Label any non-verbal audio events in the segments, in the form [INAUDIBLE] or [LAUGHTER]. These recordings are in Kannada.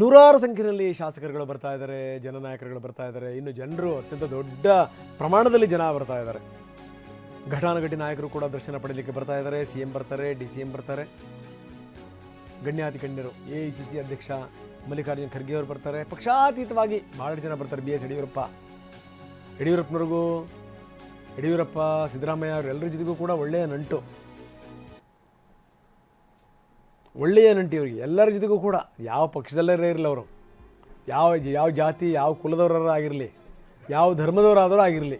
ನೂರಾರು ಸಂಖ್ಯೆಯಲ್ಲಿ ಶಾಸಕರುಗಳು ಬರ್ತಾ ಇದ್ದಾರೆ, ಜನನಾಯಕರುಗಳು ಬರ್ತಾ ಇದ್ದಾರೆ. ಇನ್ನು ಜನರು ಅತ್ಯಂತ ದೊಡ್ಡ ಪ್ರಮಾಣದಲ್ಲಿ ಜನ ಬರ್ತಾ ಇದ್ದಾರೆ. ಘಟಾನುಘಟಿ ನಾಯಕರು ಕೂಡ ದರ್ಶನ ಪಡೀಲಿಕ್ಕೆ ಬರ್ತಾ ಇದ್ದಾರೆ. ಸಿ ಎಂ ಬರ್ತಾರೆ, ಡಿ ಸಿ ಎಂ ಬರ್ತಾರೆ. ಗಣ್ಯಾತಿ ಗಣ್ಯರು, ಎ ಐ ಸಿ ಅಧ್ಯಕ್ಷ ಮಲ್ಲಿಕಾರ್ಜುನ ಖರ್ಗೆ ಅವರು ಬರ್ತಾರೆ. ಪಕ್ಷಾತೀತವಾಗಿ ಬಹಳಷ್ಟು ಜನ ಬರ್ತಾರೆ. B S Yediyurappa. ಯಡಿಯೂರಪ್ಪನವ್ರಿಗೂ Yediyurappa, Siddaramaiah ಅವರೆಲ್ಲರ ಜೊತೆಗೂ ಕೂಡ ಒಳ್ಳೆಯ ನಂಟು. ಒಳ್ಳೆಯ ನಂಟಿ ಅವರಿಗೆ ಎಲ್ಲರ ಜೊತೆಗೂ ಕೂಡ, ಯಾವ ಪಕ್ಷದಲ್ಲೇ ಇರಲಿ ಅವರು, ಯಾವ ಯಾವ ಜಾತಿ, ಯಾವ ಕುಲದವರಾದ್ರೂ ಆಗಿರಲಿ, ಯಾವ ಧರ್ಮದವರಾದರೂ ಆಗಿರಲಿ,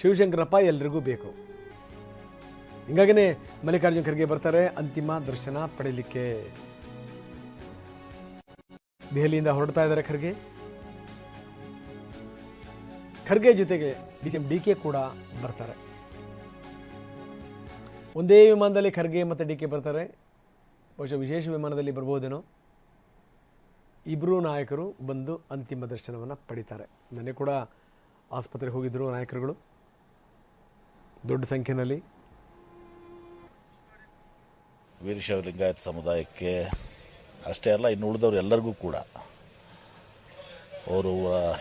ಶಿವಶಂಕರಪ್ಪ ಎಲ್ರಿಗೂ ಬೇಕು. ಹಿಂಗಾಗಿನೇ ಮಲ್ಲಿಕಾರ್ಜುನ ಖರ್ಗೆ ಬರ್ತಾರೆ, ಅಂತಿಮ ದರ್ಶನ ಪಡೀಲಿಕ್ಕೆ ದೆಹಲಿಯಿಂದ ಹೊರಡ್ತಾ ಇದ್ದಾರೆ ಖರ್ಗೆ. ಖರ್ಗೆ ಜೊತೆಗೆ D C M, D K ಕೂಡ ಬರ್ತಾರೆ. ಒಂದೇ ವಿಮಾನದಲ್ಲಿ ಖರ್ಗೆ ಮತ್ತು ಡಿ ಕೆ ಬರ್ತಾರೆ. ಬಹುಶಃ ವಿಶೇಷ ವಿಮಾನದಲ್ಲಿ ಬರ್ಬೋದೇನೋ. ಇಬ್ಬರು ನಾಯಕರು ಬಂದು ಅಂತಿಮ ದರ್ಶನವನ್ನು ಪಡಿತಾರೆ. ನನಗೆ ಕೂಡ ಆಸ್ಪತ್ರೆಗೆ ಹೋಗಿದ್ದರು ನಾಯಕರುಗಳು. ದೊಡ್ಡ ಸಂಖ್ಯೆಯಲ್ಲಿ ವೀರಶೈವ ಲಿಂಗಾಯತ್ ಸಮುದಾಯಕ್ಕೆ ಅಷ್ಟೇ ಅಲ್ಲ, ಇನ್ನು ಉಳಿದವರು ಎಲ್ಲರಿಗೂ ಕೂಡ. ಅವರು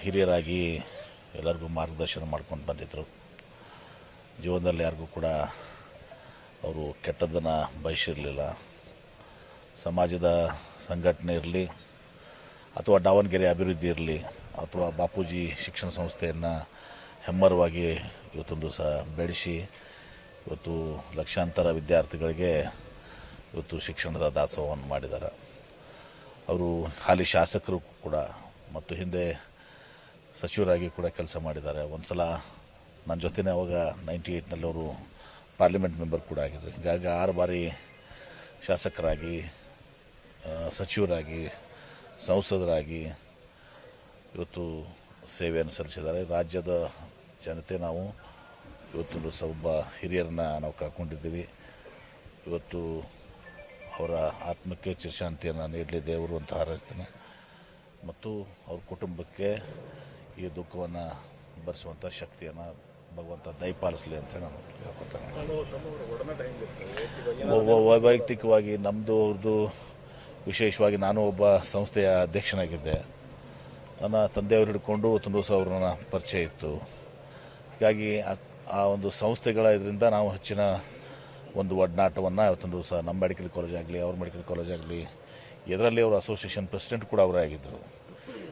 ಹಿರಿಯರಾಗಿ ಎಲ್ಲರಿಗೂ ಮಾರ್ಗದರ್ಶನ ಮಾಡ್ಕೊಂಡು ಬಂದಿದ್ದರು ಜೀವನದಲ್ಲಿ ಯಾರಿಗೂ ಕೂಡ ಅವರು ಕೆಟ್ಟದನ್ನು ಬಯಸಿರಲಿಲ್ಲ. ಸಮಾಜದ ಸಂಘಟನೆ ಇರಲಿ, ಅಥವಾ ದಾವಣಗೆರೆ ಅಭಿವೃದ್ಧಿ ಇರಲಿ, ಅಥವಾ ಬಾಪೂಜಿ ಶಿಕ್ಷಣ ಸಂಸ್ಥೆಯನ್ನು ಹೆಮ್ಮರವಾಗಿ ಇವತ್ತೊಂದು ಸಹ ಬೆಳೆಸಿ, ಇವತ್ತು ಲಕ್ಷಾಂತರ ವಿದ್ಯಾರ್ಥಿಗಳಿಗೆ ಇವತ್ತು ಶಿಕ್ಷಣದ ದಾಸೋಹವನ್ನು ಮಾಡಿದ್ದಾರೆ. ಅವರು ಹಾಲಿ ಶಾಸಕರು ಕೂಡ, ಮತ್ತು ಹಿಂದೆ ಸಚಿವರಾಗಿ ಕೂಡ ಕೆಲಸ ಮಾಡಿದ್ದಾರೆ. ಒಂದು ಸಲ ನನ್ನ ಜೊತೆನೇ ಅವಾಗ ನೈಂಟಿ ಏಯ್ಟ್ನಲ್ಲಿ ಅವರು ಪಾರ್ಲಿಮೆಂಟ್ ಮೆಂಬರ್ ಕೂಡ ಆಗಿದ್ದರು ಹೀಗಾಗಿ ಆರು ಬಾರಿ ಶಾಸಕರಾಗಿ ಸಚಿವರಾಗಿ, ಸಂಸದರಾಗಿ ಇವತ್ತು ಸೇವೆಯನ್ನು ಸಲ್ಲಿಸಿದ್ದಾರೆ. ರಾಜ್ಯದ ಜನತೆ ನಾವು ಇವತ್ತು ಸೊಬ್ಬ ಹಿರಿಯರನ್ನ ನಾವು ಕಳ್ಕೊಂಡಿದ್ದೀವಿ ಇವತ್ತು ಅವರ ಆತ್ಮಕ್ಕೆ ಚಿರಶಾಂತಿಯನ್ನು ನೀಡಲಿ, ದೇವರು ಅಂತ ಹಾರೈಸ್ತೇನೆ. ಮತ್ತು ಅವ್ರ ಕುಟುಂಬಕ್ಕೆ ಈ ದುಃಖವನ್ನು ಭರಿಸುವಂಥ ಶಕ್ತಿಯನ್ನು ಭಗವಂತ ದಯಪಾಲಿಸಲಿ ಅಂತ ನಾನು ಹೇಳ್ಕೊತೇನೆ ವೈಯಕ್ತಿಕವಾಗಿ ನಮ್ಮದು ಅವ್ರದ್ದು ವಿಶೇಷವಾಗಿ ನಾನು ಒಬ್ಬ ಸಂಸ್ಥೆಯ ಅಧ್ಯಕ್ಷನಾಗಿದ್ದೆ. ನನ್ನ ತಂದೆಯವರು ಹಿಡ್ಕೊಂಡು ತುಂಬ ಸಹ ಅವ್ರನ್ನ ಪರಿಚಯ ಇತ್ತು. ಹೀಗಾಗಿ ಆ- ಆ ಒಂದು ಸಂಸ್ಥೆಗಳ ಇದರಿಂದ ನಾವು ಹೆಚ್ಚಿನ ಒಂದು ಒಡನಾಟವನ್ನು ಇವತ್ತೊಂದು ಸಹ ನಮ್ಮ ಮೆಡಿಕಲ್ ಕಾಲೇಜ್ ಆಗಲಿ ಅವ್ರ ಮೆಡಿಕಲ್ ಕಾಲೇಜ್ ಆಗಲಿ ಇದರಲ್ಲಿ ಅವರು ಅಸೋಸಿಯೇಷನ್ ಪ್ರೆಸಿಡೆಂಟ್ ಕೂಡ ಅವರೇ ಆಗಿದ್ದರು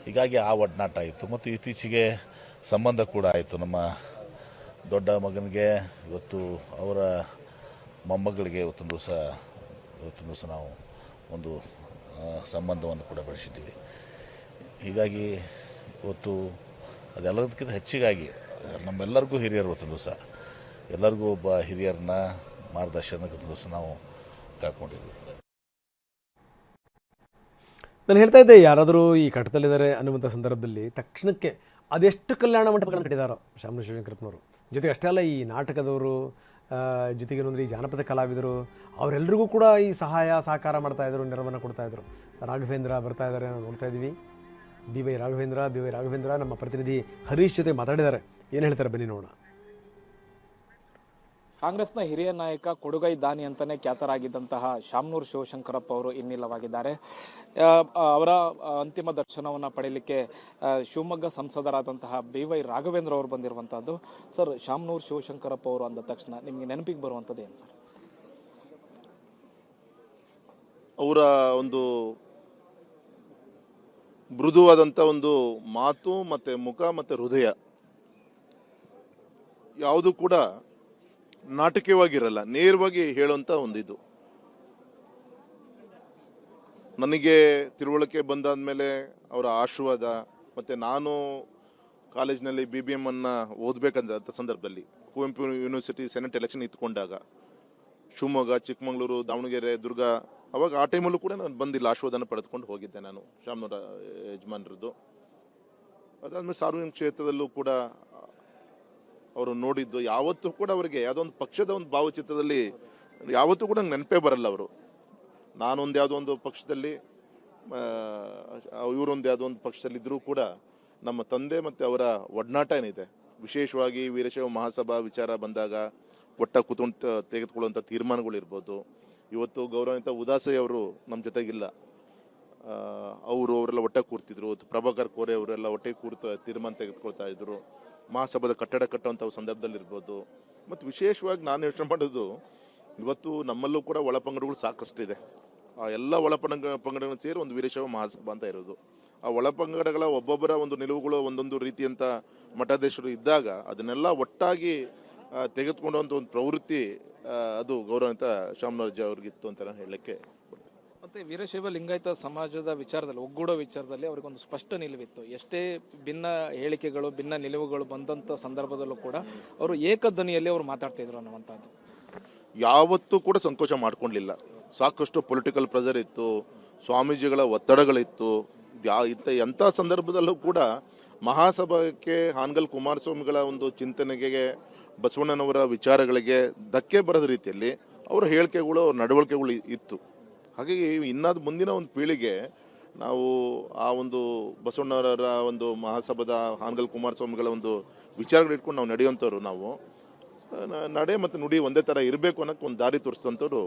ಹೀಗಾಗಿ ಆ ಒಡನಾಟ ಆಯಿತು. ಮತ್ತು ಇತ್ತೀಚೆಗೆ ಸಂಬಂಧ ಕೂಡ ಆಯಿತು ನಮ್ಮ ದೊಡ್ಡ ಮಗನಿಗೆ ಇವತ್ತು ಅವರ ಮೊಮ್ಮಗಳಿಗೆ ಇವತ್ತೊಂದು ದಿವಸ ಇವತ್ತೊಂದು ದಿವಸ ನಾವು ಒಂದು ಸಂಬಂಧವನ್ನು ಕೂಡ ಬೆಳೆಸಿದ್ದೀವಿ. ಹೀಗಾಗಿ ಇವತ್ತು ಅದೆಲ್ಲದಕ್ಕಿಂತ ಹೆಚ್ಚಿಗಾಗಿ ನಮ್ಮೆಲ್ಲರಿಗೂ ಹಿರಿಯರು ಇವತ್ತೊಂದು ದಿವಸ, ಎಲ್ಲರಿಗೂ ಒಬ್ಬ ಹಿರಿಯರನ್ನ ಮಾರ್ಗದರ್ಶನ ದಿವಸ ನಾವು ಕಳ್ಕೊಂಡಿದ್ವಿ ನಾನು ಹೇಳ್ತಾ ಇದ್ದೆ, ಯಾರಾದರೂ ಈ ಕಟ್ಟದಲ್ಲಿದ್ದಾರೆ ಅನ್ನುವಂಥ ಸಂದರ್ಭದಲ್ಲಿ ತಕ್ಷಣಕ್ಕೆ ಅದೆಷ್ಟು ಕಲ್ಯಾಣ ಮಂಟಪಗಳನ್ನು ಕಟ್ಟಿದಾರೋ ಶ್ರೀ ಶಿವಶಂಕರಪ್ಪನವರು. ಜೊತೆಗೆ ಅಷ್ಟೇ ಅಲ್ಲ, ಈ ನಾಟಕದವರು ಜೊತೆಗೆ ಏನಂದ್ರೆ ಈ ಜಾನಪದ ಕಲಾವಿದರು ಅವರೆಲ್ಲರಿಗೂ ಕೂಡ ಈ ಸಹಾಯ, ಸಹಕಾರ ಮಾಡ್ತಾಯಿದ್ರು ನೆರವನ್ನು ಕೊಡ್ತಾ ಇದ್ರು. ರಾಘವೇಂದ್ರ ಬರ್ತಾ ಇದ್ದಾರೆ ನಾವು ನೋಡ್ತಾ ಇದ್ದೀವಿ B Y Raghavendra, B Y Raghavendra ನಮ್ಮ ಪ್ರತಿನಿಧಿ ಹರೀಶ್ ಜೊತೆ ಮಾತಾಡಿದ್ದಾರೆ. ಏನು ಹೇಳ್ತಾರೆ ಬನ್ನಿ ನೋಡೋಣ. ಕಾಂಗ್ರೆಸ್ನ ಹಿರಿಯ ನಾಯಕ ಕೊಡುಗೈ ದಾನಿ ಅಂತಲೇ ಖ್ಯಾತರಾಗಿದ್ದಂತಹ ಶಾಮನೂರ್ ಶಿವಶಂಕರಪ್ಪ ಅವರು ಇನ್ನಿಲ್ಲವಾಗಿದ್ದಾರೆ. ಅವರ ಅಂತಿಮ ದರ್ಶನವನ್ನು ಪಡೆಯಲಿಕ್ಕೆ ಶಿವಮೊಗ್ಗ ಸಂಸದರಾದಂತಹ ಬಿ ವೈ ರಾಘವೇಂದ್ರ ಅವರು ಬಂದಿರುವಂತಹದ್ದು. ಸರ್, ಶಾಮನೂರ್ ಶಿವಶಂಕರಪ್ಪ ಅವರು ಅಂದ ತಕ್ಷಣ ನಿಮಗೆ ನೆನಪಿಗೆ ಬರುವಂಥದ್ದು ಏನು ಸರ್? ಅವರ ಒಂದು ಮೃದುವಾದಂಥ ಒಂದು ಮಾತು ಮತ್ತು ಮುಖ ಮತ್ತು ಹೃದಯ ಯಾವುದು ಕೂಡ ನಾಟಕೀಯವಾಗಿರಲ್ಲ, ನೇರವಾಗಿ ಹೇಳುವಂಥ ಒಂದು ಇದು ನನಗೆ ತಿಳುವಳಿಕೆ ಬಂದಾದ್ಮೇಲೆ ಅವರ ಆಶೀರ್ವಾದ, ಮತ್ತು ನಾನು ಕಾಲೇಜ್ನಲ್ಲಿ ಬಿ ಬಿ ಎಮ್ಮನ್ನು ಓದಬೇಕಂತ ಸಂದರ್ಭದಲ್ಲಿ, ಕುವೆಂಪು ಯೂನಿವರ್ಸಿಟಿ ಸೆನೆಟ್ ಎಲೆಕ್ಷನ್ ಇತ್ಕೊಂಡಾಗ, ಶಿವಮೊಗ್ಗ, ಚಿಕ್ಕಮಗಳೂರು, ದಾವಣಗೆರೆ, ದುರ್ಗ, ಅವಾಗ ಆ ಟೈಮಲ್ಲೂ ಕೂಡ ನಾನು ಬಂದಿಲ್ಲ, ಆಶೀರ್ವಾದನ ಪಡೆದುಕೊಂಡು ಹೋಗಿದ್ದೆ ನಾನು ಶಾಮನೂರ ಯಜಮಾನ್ರದ್ದು. ಅದಾದಮೇಲೆ ಸಾರ್ವಜನಿಕ ಕ್ಷೇತ್ರದಲ್ಲೂ ಕೂಡ ಅವರು ನೋಡಿದ್ದು, ಯಾವತ್ತೂ ಕೂಡ ಅವರಿಗೆ ಯಾವುದೊಂದು ಪಕ್ಷದ ಒಂದು ಭಾವಚಿತ್ರದಲ್ಲಿ ಯಾವತ್ತೂ ಕೂಡ ನೆನಪೇ ಬರಲ್ಲ ಅವರು. ನಾನೊಂದು ಯಾವುದೋ ಒಂದು ಪಕ್ಷದಲ್ಲಿ ಇವರೊಂದು ಯಾವುದೋ ಒಂದು ಪಕ್ಷದಲ್ಲಿ ಇದ್ರೂ ಕೂಡ ನಮ್ಮ ತಂದೆ ಮತ್ತು ಅವರ ಒಡನಾಟ ಏನಿದೆ, ವಿಶೇಷವಾಗಿ ವೀರಶೈವ ಮಹಾಸಭಾ ವಿಚಾರ ಬಂದಾಗ ಒಟ್ಟ ಕೂತ್ಕೊಂಡು ತೆಗೆದುಕೊಳ್ಳುವಂಥ ತೀರ್ಮಾನಗಳಿರ್ಬೋದು ಇವತ್ತು ಗೌರವಾನ್ವಿತ ಉದಾಸೆ ಅವರು ನಮ್ಮ ಜೊತೆಗಿಲ್ಲ. ಅವರು ಅವರೆಲ್ಲ ಒಟ್ಟೆ ಕೂರ್ತಿದ್ರು. ಪ್ರಭಾಕರ್ ಕೋರೆ ಅವರೆಲ್ಲ ಒಟ್ಟೆ ಕೂರ್ತ, ತೀರ್ಮಾನ ತೆಗೆದುಕೊಳ್ತಾ ಇದ್ರು. ಮಹಾಸಭಾದ ಕಟ್ಟಡ ಕಟ್ಟುವಂಥ ಸಂದರ್ಭದಲ್ಲಿ ಇರ್ಬೋದು ಮತ್ತು ವಿಶೇಷವಾಗಿ ನಾನು ಯೋಚನೆ ಮಾಡೋದು, ಇವತ್ತು ನಮ್ಮಲ್ಲೂ ಕೂಡ ಒಳಪಂಗಡಗಳು ಸಾಕಷ್ಟಿದೆ. ಆ ಎಲ್ಲ ಒಳಪಂಗ ಪಂಗಡಗಳನ್ನು ಸೇರಿ ಒಂದು ವೀರಶೈವ ಮಹಾಸಭಾ ಅಂತ ಇರೋದು. ಆ ಒಳಪಂಗಡಗಳ ಒಬ್ಬೊಬ್ಬರ ಒಂದು ನಿಲುವುಗಳು ಒಂದೊಂದು ರೀತಿಯಂಥ ಮಠಾಧೀಶರು ಇದ್ದಾಗ ಅದನ್ನೆಲ್ಲ ಒಟ್ಟಾಗಿ ತೆಗೆದುಕೊಂಡಂಥ ಒಂದು ಪ್ರವೃತ್ತಿ ಅದು ಗೌರವಾನ್ವಿತ ಶಾಮನೂರಜ್ಜ ಅವ್ರಿಗಿತ್ತು ಅಂತ ನಾನು ಹೇಳಲಿಕ್ಕೆ ಮತ್ತೆ ವೀರಶೈವ ಲಿಂಗಾಯತ ಸಮಾಜದ ವಿಚಾರದಲ್ಲಿ, ಒಗ್ಗೂಡೋ ವಿಚಾರದಲ್ಲಿ ಅವರಿಗೊಂದು ಸ್ಪಷ್ಟ ನಿಲುವಿತ್ತು. ಎಷ್ಟೇ ಭಿನ್ನ ಹೇಳಿಕೆಗಳು, ಭಿನ್ನ ನಿಲುವುಗಳು ಬಂದಂಥ ಸಂದರ್ಭದಲ್ಲೂ ಕೂಡ ಅವರು ಏಕಧ್ವನಿಯಲ್ಲಿ ಅವರು ಮಾತಾಡ್ತಿದ್ರು ಅನ್ನುವಂಥದ್ದು. ಯಾವತ್ತೂ ಕೂಡ ಸಂಕೋಚ ಮಾಡ್ಕೊಂಡಿಲ್ಲ. ಸಾಕಷ್ಟು ಪೊಲಿಟಿಕಲ್ ಪ್ರೆಷರ್ ಇತ್ತು, ಸ್ವಾಮೀಜಿಗಳ ಒತ್ತಡಗಳಿತ್ತು. ಇಂಥ, ಎಂಥ ಸಂದರ್ಭದಲ್ಲೂ ಕೂಡ ಮಹಾಸಭಾಕ್ಕೆ ಹಾನಗಲ್ ಕುಮಾರಸ್ವಾಮಿಗಳ ಒಂದು ಚಿಂತನೆಗೆ, ಬಸವಣ್ಣನವರ ವಿಚಾರಗಳಿಗೆ ಧಕ್ಕೆ ಬರದ ರೀತಿಯಲ್ಲಿ ಅವರ ಹೇಳಿಕೆಗಳು, ಅವ್ರ ನಡವಳಿಕೆಗಳು ಇತ್ತು. ಹಾಗಾಗಿ ಇನ್ನಾದ ಮುಂದಿನ ಒಂದು ಪೀಳಿಗೆ ನಾವು ಆ ಒಂದು ಬಸವಣ್ಣವರ ಒಂದು ಮಹಾಸಭಾದ ಹಾನಗಲ್ ಕುಮಾರಸ್ವಾಮಿಗಳ ಒಂದು ವಿಚಾರಗಳು ಇಟ್ಕೊಂಡು ನಾವು ನಡೆಯುವಂಥವ್ರು ನಾವು. ನಡೆ ಮತ್ತು ನುಡಿ ಒಂದೇ ಥರ ಇರಬೇಕು ಅನ್ನೋಕ್ಕೆ ಒಂದು ದಾರಿ ತೋರಿಸಿದಂಥವ್ರು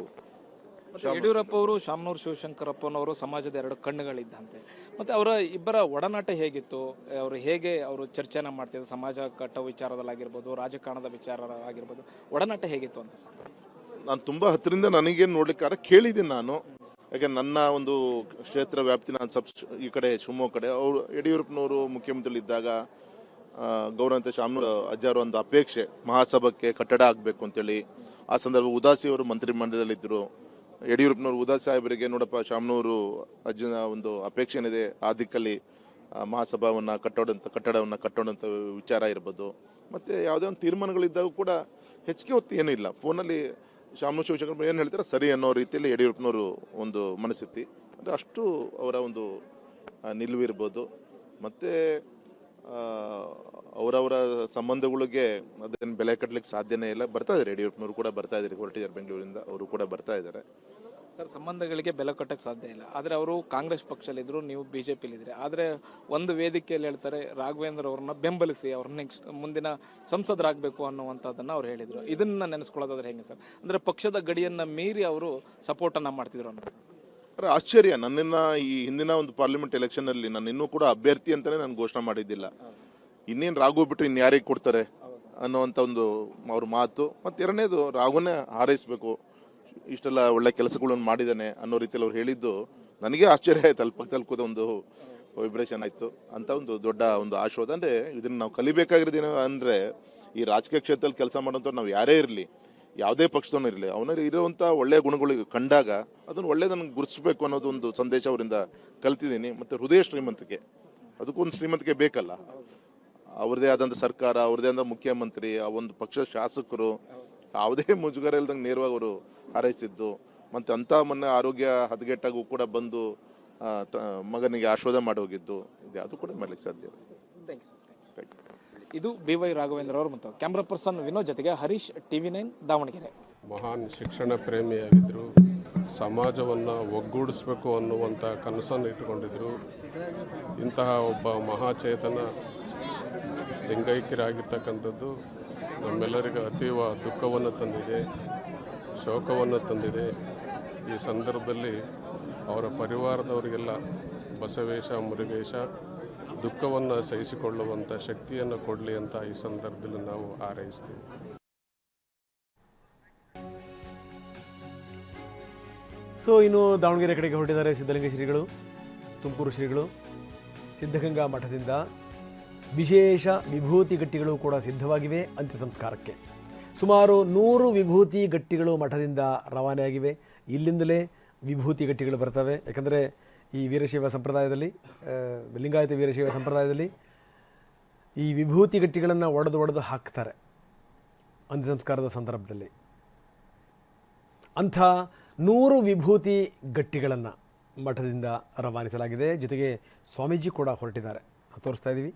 ಯಡಿಯೂರಪ್ಪ ಅವರು ಶಾಮನೂರು ಶಿವಶಂಕರಪ್ಪನವರು ಸಮಾಜದ ಎರಡು ಕಣ್ಣುಗಳಿದ್ದಂತೆ. ಮತ್ತು ಅವರ ಇಬ್ಬರ ಒಡನಾಟ ಹೇಗಿತ್ತು? ಅವರು ಹೇಗೆ ಅವರು ಚರ್ಚೆನ ಮಾಡ್ತಿದ್ರು? ಸಮಾಜ ಕಟ್ಟೋ ವಿಚಾರದಲ್ಲಾಗಿರ್ಬೋದು ರಾಜಕಾರಣದ ವಿಚಾರ ಆಗಿರ್ಬೋದು ಒಡನಾಟ ಹೇಗಿತ್ತು ಅಂತ ಸರ್? ನಾನು ತುಂಬ ಹತ್ತಿರದಿಂದ ನನಗೇನು ನೋಡ್ಲಿಕ್ಕಾರ ಕೇಳಿದ್ದೀನಿ ನಾನು. ಯಾಕೆ ನನ್ನ ಒಂದು ಕ್ಷೇತ್ರ ವ್ಯಾಪ್ತಿ, ನಾನು ಸಬ್ ಈ ಕಡೆ ಶಿವಮೊಗ್ಗ ಕಡೆ, ಅವರು ಯಡಿಯೂರಪ್ಪನವರು ಮುಖ್ಯಮಂತ್ರಿ ಇದ್ದಾಗ ಗೌರವಂತ ಶಾಮನೂರ ಅಜ್ಜಾರು ಒಂದು ಅಪೇಕ್ಷೆ, ಮಹಾಸಭಕ್ಕೆ ಕಟ್ಟಡ ಆಗಬೇಕು ಅಂತೇಳಿ. ಆ ಸಂದರ್ಭ ಉದಾಸಿ ಅವರು ಮಂತ್ರಿಮಂಡಲದಲ್ಲಿದ್ದರು ಯಡಿಯೂರಪ್ಪನವರು ಉದಾಸಿ ಸಾಹೇಬರಿಗೆ, ನೋಡಪ್ಪ, ಶಾಮನೂರು ಅಜ್ಜನ ಒಂದು ಅಪೇಕ್ಷೆ ಏನಿದೆ, ಆ ದಿಕ್ಕಲ್ಲಿ ಮಹಾಸಭಾವನ್ನು ಕಟ್ಟೋಡಂಥ ಕಟ್ಟಡವನ್ನು ಕಟ್ಟೋಡಂಥ ವಿಚಾರ ಇರ್ಬೋದು. ಮತ್ತು ಯಾವುದೇ ಒಂದು ತೀರ್ಮಾನಗಳಿದ್ದಾಗ ಕೂಡ, ಹೆಚ್ಚಿಗೆ ಹೊತ್ತು ಏನೂ ಇಲ್ಲ. ಫೋನಲ್ಲಿ ಶಾಮನು ಶಿವಶಂಕರ್ ಏನು ಹೇಳ್ತಾರೆ? ಸರಿ ಅನ್ನೋ ರೀತಿಯಲ್ಲಿ ಯಡಿಯೂರಪ್ಪನವರು ಒಂದು ಮನಸ್ಥಿತಿ. ಅಂದರೆ ಅಷ್ಟು ಅವರ ಒಂದು ನಿಲುವಿರ್ಬೋದು ಮತ್ತು ಅವರವರ ಸಂಬಂಧಗಳಿಗೆ ಅದನ್ನು ಬೆಲೆ ಕಟ್ಟಲಿಕ್ಕೆ ಸಾಧ್ಯನೇ ಇಲ್ಲ. ಬರ್ತಾ ಇದ್ದಾರೆ ಯಡಿಯೂರಪ್ಪನವರು ಕೂಡ ಬರ್ತಾ ಇದ್ದಾರೆ ಹೊರಟಿದ್ದಾರೆ ಬೆಂಗಳೂರಿಂದ. ಅವರು ಕೂಡ ಬರ್ತಾ ಇದ್ದಾರೆ. ಸರ್ ಸಂಬಂಧಗಳಿಗೆ ಬೆಲೆ ಕಟ್ಟಕ್ಕೆ ಸಾಧ್ಯ ಇಲ್ಲ. ಆದರೆ ಅವರು ಕಾಂಗ್ರೆಸ್ ಪಕ್ಷದಲ್ಲಿದ್ದರು ನೀವು ಬಿ ಜೆ ಪಿಲಿದ್ರೆ ಆದರೆ ಒಂದು ವೇದಿಕೆಯಲ್ಲಿ ಹೇಳ್ತಾರೆ ರಾಘವೇಂದ್ರ ಅವ್ರನ್ನ ಬೆಂಬಲಿಸಿ ಅವ್ರನ್ನ ನೆಕ್ಸ್ಟ್ ಮುಂದಿನ ಸಂಸದರಾಗಬೇಕು ಅನ್ನುವಂಥದ್ದನ್ನು ಅವ್ರು ಹೇಳಿದರು. ಇದನ್ನು ನೆನೆಸ್ಕೊಳ್ಳೋದಾದ್ರೆ ಹೆಂಗೆ ಸರ್? ಅಂದರೆ ಪಕ್ಷದ ಗಡಿಯನ್ನು ಮೀರಿ ಅವರು ಸಪೋರ್ಟನ್ನು ಮಾಡ್ತಿದ್ರು ಅನ್ನೋದು. ಆಶ್ಚರ್ಯ. ನನ್ನನ್ನ ಈ ಹಿಂದಿನ ಒಂದು ಪಾರ್ಲಿಮೆಂಟ್ ಎಲೆಕ್ಷನಲ್ಲಿ ನಾನು ಇನ್ನೂ ಕೂಡ ಅಭ್ಯರ್ಥಿ ಅಂತಲೇ ನಾನು ಘೋಷಣೆ ಮಾಡಿದ್ದಿಲ್ಲ. ಇನ್ನೇನು ರಾಘು ಬಿಟ್ಟರೆ ಇನ್ನು ಯಾರಿಗೆ ಕೊಡ್ತಾರೆ ಅನ್ನೋವಂಥ ಒಂದು ಅವ್ರ ಮಾತು. ಮತ್ತು ಎರಡನೇದು ರಾಘುನೇ ಹಾರೈಸಬೇಕು. ಇಷ್ಟೆಲ್ಲ ಒಳ್ಳೆ ಕೆಲಸಗಳನ್ನು ಮಾಡಿದ್ದಾನೆ ಅನ್ನೋ ರೀತಿಯಲ್ಲಿ ಅವ್ರು ಹೇಳಿದ್ದು ನನಗೆ ಆಶ್ಚರ್ಯ ಆಯ್ತು ಅಲ್ಲಿ ಕೂತ ಒಂದು ವೈಬ್ರೇಷನ್ ಆಯಿತು. ಅಂತ ಒಂದು ದೊಡ್ಡ ಒಂದು ಆಶೋದ. ಅಂದರೆ ಇದನ್ನು ನಾವು ಕಲಿಬೇಕಾಗಿರೋದೇನು ಅಂದರೆ ಈ ರಾಜಕೀಯ ಕ್ಷೇತ್ರದಲ್ಲಿ ಕೆಲಸ ಮಾಡೋಂಥವ್ರು ನಾವು ಯಾರೇ ಇರಲಿ, ಯಾವುದೇ ಪಕ್ಷದವನು ಇರಲಿ, ಅವನಲ್ಲಿ ಇರುವಂಥ ಒಳ್ಳೆಯ ಗುಣಗಳಿಗೆ ಕಂಡಾಗ ಅದನ್ನು ಒಳ್ಳೆಯದನ್ನು ಗುರುತಿಸಬೇಕು ಅನ್ನೋದು ಒಂದು ಸಂದೇಶ ಅವರಿಂದ ಕಲ್ತಿದ್ದೀನಿ. ಮತ್ತು ಹೃದಯ ಶ್ರೀಮಂತಿಕೆ ಅದಕ್ಕೂ ಒಂದು ಶ್ರೀಮಂತಿಕೆ ಬೇಕಲ್ಲ. ಅವ್ರದ್ದೇ ಆದಂಥ ಸರ್ಕಾರ ಅವ್ರದ್ದೇ ಆದ ಮುಖ್ಯಮಂತ್ರಿ, ಆ ಒಂದು ಪಕ್ಷದ ಶಾಸಕರು ಯಾವುದೇ [LAUGHS] ಮುಜುಗರ ಇಲ್ದಂಗೆ ನೇರವಾಗಿ ಅವರು ಹಾರೈಸಿದ್ದು. ಮತ್ತು ಅಂಥ ಮೊನ್ನೆ ಆರೋಗ್ಯ ಹದಗೆಟ್ಟಾಗೂ ಕೂಡ ಬಂದು ತ- ಮಗನಿಗೆ ಆಶ್ವಾದ ಮಾಡಿ ಹೋಗಿದ್ದು ಇದ್ಯಾವುದು ಕೂಡ ಮಾಡ್ಲಿಕ್ಕೆ ಸಾಧ್ಯ. ಇದು ಬಿ ವೈ ರಾಘವೇಂದ್ರ ಅವರು ಮತ್ತು ಕ್ಯಾಮ್ರಾ ಪರ್ಸನ್ ವಿನೋದ್ ಜೊತೆಗೆ ಹರೀಶ್ ಟಿವಿ ನೈನ್ ದಾವಣಗೆರೆ. ಮಹಾನ್ ಶಿಕ್ಷಣ ಪ್ರೇಮಿಯಾಗಿದ್ದರು ಸಮಾಜವನ್ನು ಒಗ್ಗೂಡಿಸ್ಬೇಕು ಅನ್ನುವಂಥ ಕನಸನ್ನು ಇಟ್ಟುಕೊಂಡಿದ್ದರು ಇಂತಹ ಒಬ್ಬ ಮಹಾಚೇತನ ಲಿಂಗೈಕ್ಯರಾಗಿರ್ತಕ್ಕಂಥದ್ದು ನಮ್ಮೆಲ್ಲರಿಗೂ ಅತೀವ ದುಃಖವನ್ನು ತಂದಿದೆ, ಶೋಕವನ್ನು ತಂದಿದೆ. ಈ ಸಂದರ್ಭದಲ್ಲಿ ಅವರ ಪರಿವಾರದವರಿಗೆಲ್ಲ ಬಸವೇಶ, ಮುರುಗೇಶ ದುಃಖವನ್ನು ಸಹಿಸಿಕೊಳ್ಳುವಂಥ ಶಕ್ತಿಯನ್ನು ಕೊಡಲಿ ಅಂತ ಈ ಸಂದರ್ಭದಲ್ಲಿ ನಾವು ಹಾರೈಸ್ತೀವಿ. ಸೊ, ಇನ್ನು ದಾವಣಗೆರೆ ಕಡೆಗೆ ಹೊರಟಿದ್ದಾರೆ ಸಿದ್ಧಲಿಂಗ ಶ್ರೀಗಳು, ತುಮಕೂರು ಶ್ರೀಗಳು, ಸಿದ್ಧಗಂಗಾ ಮಠದಿಂದ ವಿಶೇಷ ವಿಭೂತಿ ಗಟ್ಟಿಗಳು ಕೂಡ ಸಿದ್ಧವಾಗಿವೆ ಅಂತ್ಯ ಸಂಸ್ಕಾರಕ್ಕೆ. ಸುಮಾರು ನೂರು ವಿಭೂತಿ ಗಟ್ಟಿಗಳು ಮಠದಿಂದ ರವಾನೆಯಾಗಿವೆ. ಇಲ್ಲಿಂದಲೇ ವಿಭೂತಿ ಗಟ್ಟಿಗಳು ಬರ್ತವೆ. ಯಾಕಂದರೆ ಈ ವೀರಶೈವ ಸಂಪ್ರದಾಯದಲ್ಲಿ ಲಿಂಗಾಯತ ವೀರಶೈವ ಸಂಪ್ರದಾಯದಲ್ಲಿ ಈ ವಿಭೂತಿ ಗಟ್ಟಿಗಳನ್ನು ಒಡೆದು ಒಡೆದು ಹಾಕ್ತಾರೆ ಅಂತ್ಯ ಸಂಸ್ಕಾರದ ಸಂದರ್ಭದಲ್ಲಿ. ಅಂಥ ನೂರು ವಿಭೂತಿ ಗಟ್ಟಿಗಳನ್ನು ಮಠದಿಂದ ರವಾನಿಸಲಾಗಿದೆ. ಜೊತೆಗೆ ಸ್ವಾಮೀಜಿ ಕೂಡ ಹೊರಟಿದ್ದಾರೆ. ತೋರಿಸ್ತಾ ಇದ್ದೀವಿ